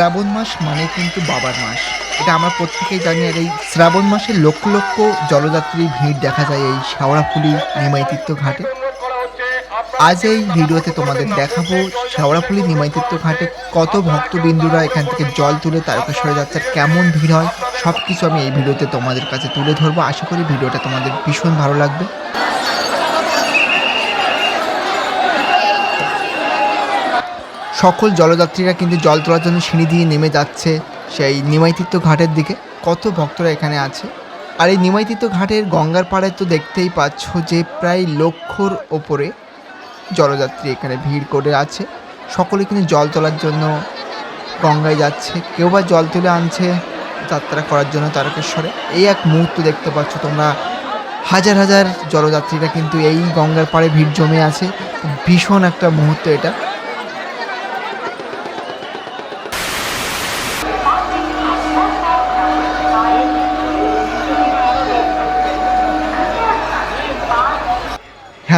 শ্রাবণ মাস মানে কিন্তু বাবার মাস। এটা আমরা প্রত্যেকেই জানি, আর এই শ্রাবণ মাসে লক্ষ লক্ষ জলযাত্রী ভিড় দেখা যায় এই শাওড়াফুলি নিমাইতীর্থ ঘাটে। আজ এই ভিডিওতে তোমাদের দেখাবো শাওড়াফুলি নিমাইতীর্থ ঘাটে কত ভক্তবিন্দুরা এখান থেকে জল তুলে তারকেশ্বরে যাচ্ছে, কেমন ভিড় হয় সব কিছু আমি এই ভিডিওতে তোমাদের কাছে তুলে ধরবো। আশা করি ভিডিওটা তোমাদের ভীষণ ভালো লাগবে। সকল জলযাত্রীরা কিন্তু জল তোলার জন্য সিঁড়ি দিয়ে নেমে যাচ্ছে সেই নিমাইতীর্থ ঘাটের দিকে। কত ভক্তরা এখানে আছে। আর এই নিমাইতীর্থ ঘাটের গঙ্গার পাড়ে তো দেখতেই পাচ্ছ যে প্রায় লক্ষর ওপরে জলযাত্রী এখানে ভিড় করে আছে। সকলে কিন্তু জল তোলার জন্য গঙ্গায় যাচ্ছে। কেউ বা জল তুলে আনছে যাত্রা করার জন্য তারকেশ্বরে। এই এক মুহূর্ত দেখতে পাচ্ছ তোমরা। হাজার হাজার জলযাত্রীরা কিন্তু এই গঙ্গার পাড়ে ভিড় জমে আছে। ভীষণ একটা মুহূর্ত এটা।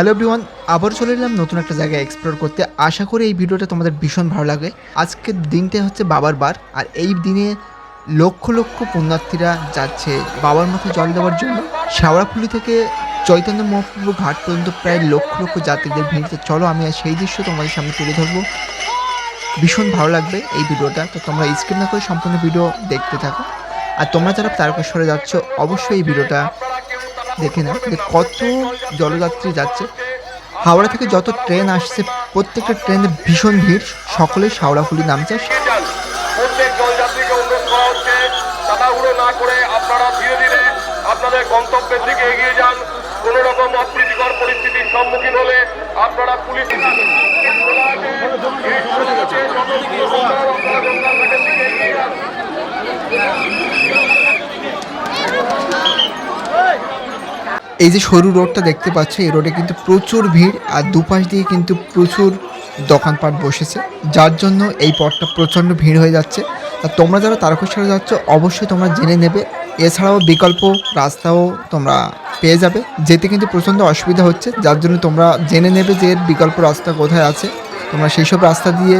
হ্যালো এভরিওয়ান আবার চলে এলাম নতুন একটা জায়গায় এক্সপ্লোর করতে। আশা করি এই ভিডিওটা তোমাদের ভীষণ ভালো লাগে আজকের দিনটা হচ্ছে বাবার বার, আর এই দিনে লক্ষ লক্ষ পুণ্যার্থীরা যাচ্ছে বাবার মাথায় জল দেওয়ার জন্য। শেওড়াফুলি থেকে চৈতন্য মহাপ্রভু ঘাট পর্যন্ত প্রায় লক্ষ লক্ষ যাত্রীদের ভিড় তো চলো আমি আর সেই দৃশ্য তোমাদের সামনে তুলে ধরবো। ভীষণ ভালো লাগবে এই ভিডিওটা, তো তোমরা স্কিপ না করে সম্পূর্ণ ভিডিও দেখতে থাকো। আর তোমরা যারা তারকেশ্বরে যাচ্ছ, অবশ্যই এই ভিডিওটা দেখে না যে কত জলযাত্রী যাচ্ছে। হাওড়া থেকে যত ট্রেন আসছে, প্রত্যেকটা ট্রেনে ভীষণ ভিড়। সকলে শাওড়াফুলি নামছে। প্রত্যেক জলযাত্রীকে অনুরোধ করা হচ্ছে, তাড়াহুড়ো না করে আপনারা ধীরে ধীরে আপনাদের গন্তব্যের দিকে এগিয়ে যান। কোন রকম অপ্রীতিকর পরিস্থিতির সম্মুখীন হলে আপনারা পুলিশ এই যে সরু রোডটা দেখতে পাচ্ছ, এই রোডে কিন্তু প্রচুর ভিড় আর দুপাশ দিয়ে কিন্তু প্রচুর দোকানপাট বসেছে। যার জন্য এই পথটা প্রচণ্ড ভিড় হয়ে যাচ্ছে। আর তোমরা যারা তারকেশ্বরে যাচ্ছ, অবশ্যই তোমরা জেনে নেবে। এছাড়াও বিকল্প রাস্তাও তোমরা পেয়ে যাবে। যেতে কিন্তু প্রচণ্ড অসুবিধা হচ্ছে। যার জন্য তোমরা জেনে নেবে যে বিকল্প রাস্তা কোথায় আছে। তোমরা সেই সব রাস্তা দিয়ে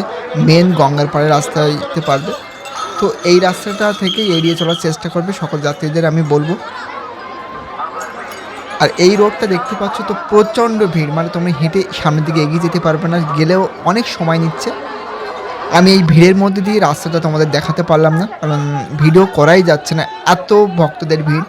মেন গঙ্গার পাড়ে রাস্তায় যেতে পারবে। তো এই রাস্তাটা থেকে এড়িয়ে চলার চেষ্টা করবে সকল যাত্রীদের, আমি বলব। আর এই রোডটা দেখতে পাচ্ছ তো প্রচণ্ড ভিড়। মানে তোমরা হেঁটে সামনের দিকে এগিয়ে যেতে পারবে না, গেলেও অনেক সময় নিচ্ছে। আমি এই ভিড়ের মধ্যে দিয়ে রাস্তাটা তোমাদের দেখাতে পারলাম না, কারণ ভিডিও করাই যাচ্ছে না, এত ভক্তদের ভিড়।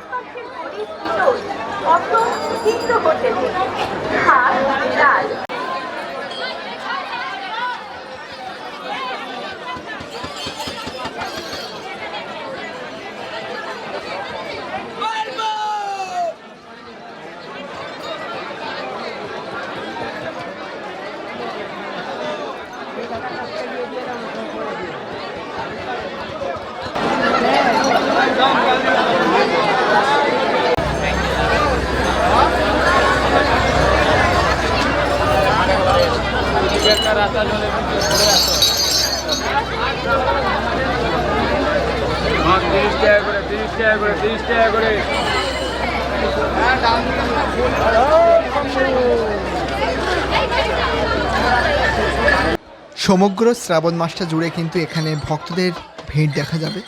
সমগ্র শ্রাবণ মাসটা জুড়ে কিন্তু এখানে ভক্তদের ভিড় দেখা যাবে।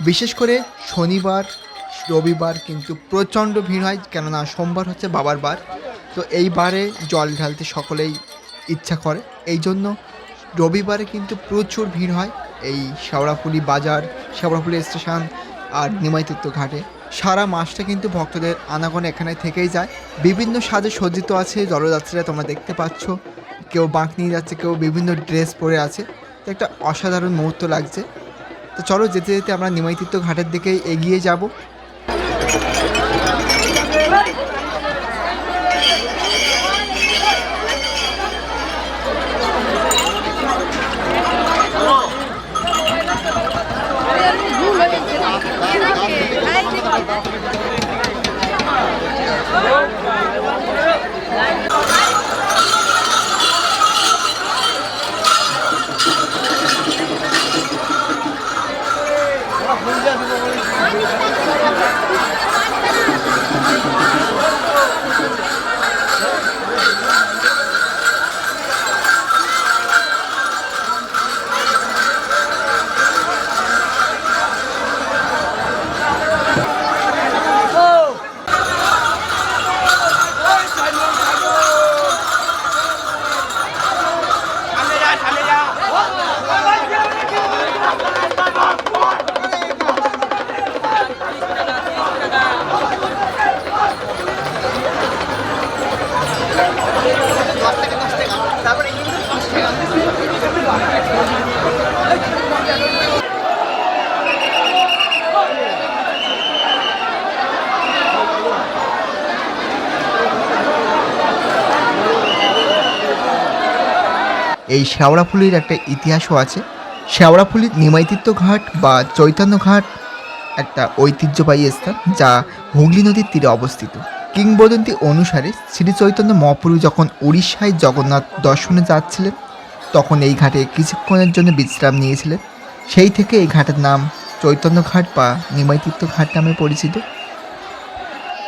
বিশেষ করে শনিবার, রবিবার কিন্তু প্রচণ্ড ভিড় হয়, কেননা সোমবার হচ্ছে বাবার বার। তো এই বারে জল ঢালতে সকলেই ইচ্ছা করে। এই জন্য রবিবারে কিন্তু প্রচুর ভিড় হয় এই শেওড়াফুলি বাজার শেওড়াফুলি স্টেশন আর নিমাইতীর্থ ঘাটে। সারা মাসটা কিন্তু ভক্তদের আনাগোনা এখানে থেকেই যায়। বিভিন্ন সাজে সজ্জিত আছে, জলযাত্রীরা তোমরা দেখতে পাচ্ছ। কেউ বাঁক নিয়ে যাচ্ছে, কেউ বিভিন্ন ড্রেস পরে আছে। তো একটা অসাধারণ মুহূর্ত লাগছে। তো চলো যেতে যেতে আমরা নিমাইতীর্থ ঘাটের দিকে এগিয়ে যাব। এই শেওড়াফুলির একটা ইতিহাসও আছে। শেওড়াফুলির নিমাইতিত্ব ঘাট বা চৈতন্য ঘাট একটা ঐতিহ্যবাহী স্থান যা হুগলি নদীর তীরে অবস্থিত। কিংবদন্তি অনুসারে শ্রী চৈতন্য মহাপ্রভু যখন উড়িষ্যায় জগন্নাথ দর্শনে যাচ্ছিলেন, তখন এই ঘাটে কিছুক্ষণের জন্য বিশ্রাম নিয়েছিলেন। সেই থেকে এই ঘাটের নাম চৈতন্য ঘাট বা নিমাইতিত্ব ঘাট নামে পরিচিত।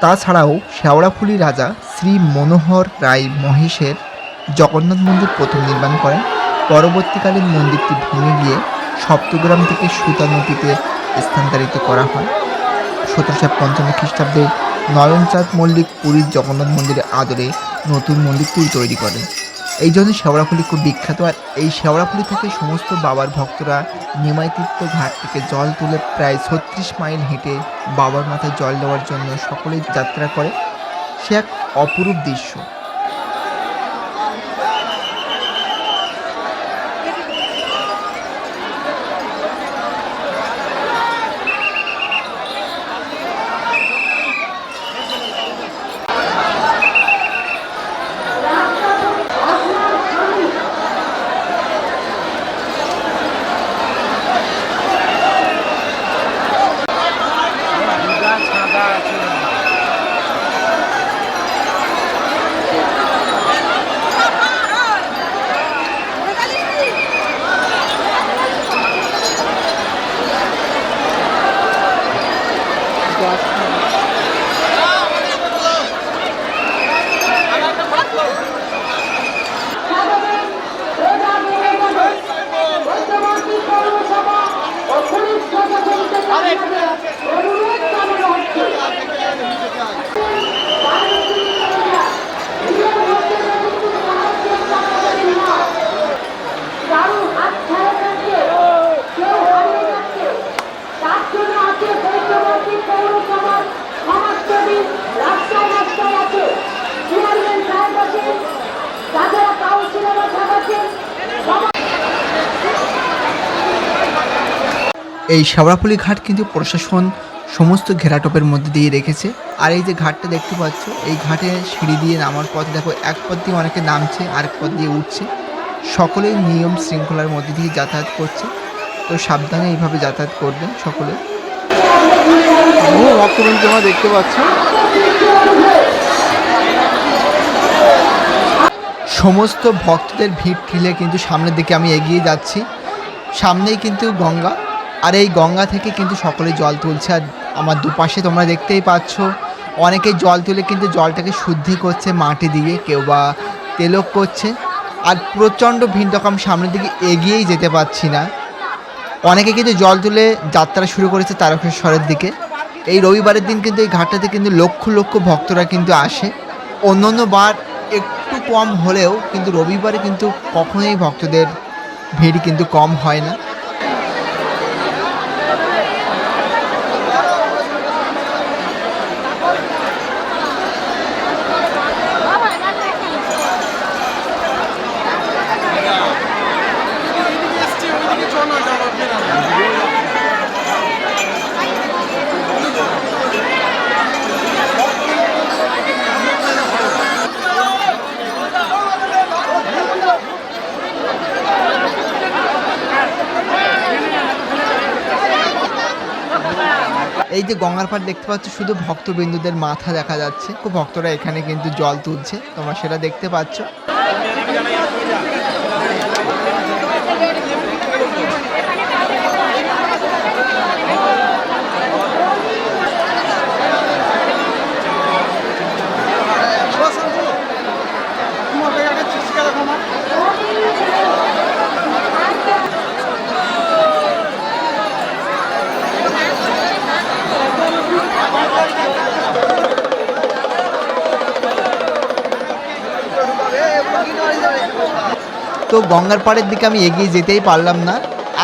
তাছাড়াও শেওড়াফুলি রাজা শ্রী মনোহর রায় মহেশের জগন্নাথ মন্দির প্রথম নির্মাণ করেন। পরবর্তীকালীন মন্দিরটি ভেঙে গিয়ে সপ্তগ্রাম থেকে সুতা নদীতে স্থানান্তরিত করা হয়। সতেরোশো পঞ্চান্ন খ্রিস্টাব্দে নয়নচাঁদ মল্লিক পুরীর জগন্নাথ মন্দিরের আদরে নতুন মন্দিরটি তৈরি করেন। এই জন্য শেওড়াফুলি খুব বিখ্যাত। আর এই শেওড়াফুলি থেকে সমস্ত বাবার ভক্তরা নিমাইতীর্থ ঘাট থেকে জল তুলে প্রায় ছত্রিশ মাইল হেঁটে বাবার মাথায় জল দেওয়ার জন্য সকলেই যাত্রা করে। সে এক অপরূপ দৃশ্য। এই শেওড়াফুলি ঘাট কিন্তু প্রশাসন সমস্ত ঘেরাটোপের মধ্যে দিয়ে রেখেছে। আর এই যে ঘাটটা দেখতে পাচ্ছ এই ঘাটে সিঁড়ি দিয়ে নামার পথ দেখো এক পথ দিয়ে অনেকে নামছে আরেক পথ দিয়ে উঠছে। সকলেই নিয়ম শৃঙ্খলার মধ্যে দিয়ে যাতায়াত করছে। তো সাবধানে এইভাবে যাতায়াত করবেন সকলে। ভক্তবৃন্দ তোমরা দেখতে পাচ্ছ। সমস্ত ভক্তদের ভিড় ঠেলে কিন্তু সামনের দিকে আমি এগিয়ে যাচ্ছি। সামনেই কিন্তু গঙ্গা। আর এই গঙ্গা থেকে কিন্তু সকলে জল তুলছে। আর আমার দুপাশে তোমরা দেখতেই পাচ্ছ, অনেকে জল তুলে কিন্তু জলটাকে শুদ্ধি করছে মাটি দিয়ে, কেউ বা তেলক করছে। আর প্রচণ্ড তখন আমি সামনের দিকে এগিয়েই যেতে পারছি না। অনেকে কিন্তু জল তুলে যাত্রা শুরু করেছে তারকেশ্বরের দিকে। এই রবিবারের দিন কিন্তু এই ঘাটটাতে কিন্তু লক্ষ লক্ষ ভক্তরা কিন্তু আসে। অন্য অন্য বার একটু কম হলেও কিন্তু রবিবারে কিন্তু কখনোই ভক্তদের ভিড় কিন্তু কম হয় না। এই যে গঙ্গার পাড় দেখতে পাচ্ছ, শুধু ভক্তবিন্দুদের মাথা দেখা যাচ্ছে। ভক্তরা এখানে কিন্তু জল তুলছে, তোমরা সেটা দেখতে পাচ্ছ। তো গঙ্গার পাড়ের দিকে আমি এগিয়ে যেতেই পারলাম না।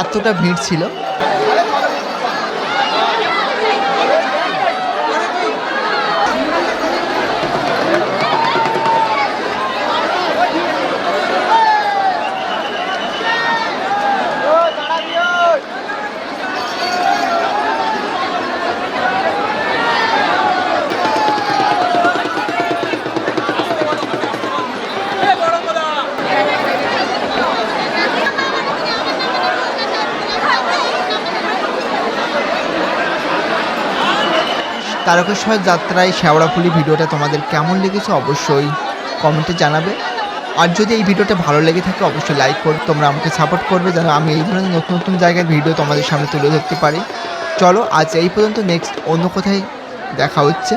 এতটা ভিড় ছিল। তারকেশ্বর যাত্রায় শেওড়াফুলি ভিডিওটা তোমাদের কেমন লেগেছে অবশ্যই কমেন্টে জানাবে। আর যদি এই ভিডিওটা ভালো লেগে থাকে, অবশ্যই লাইক করে। তোমরা আমাকে সাপোর্ট করবে যেন আমি এই ধরনের নতুন নতুন জায়গার ভিডিও তোমাদের সামনে তুলে ধরতে পারি। চলো আজ এই পর্যন্ত নেক্সট অন্য কোথায় দেখা হচ্ছে।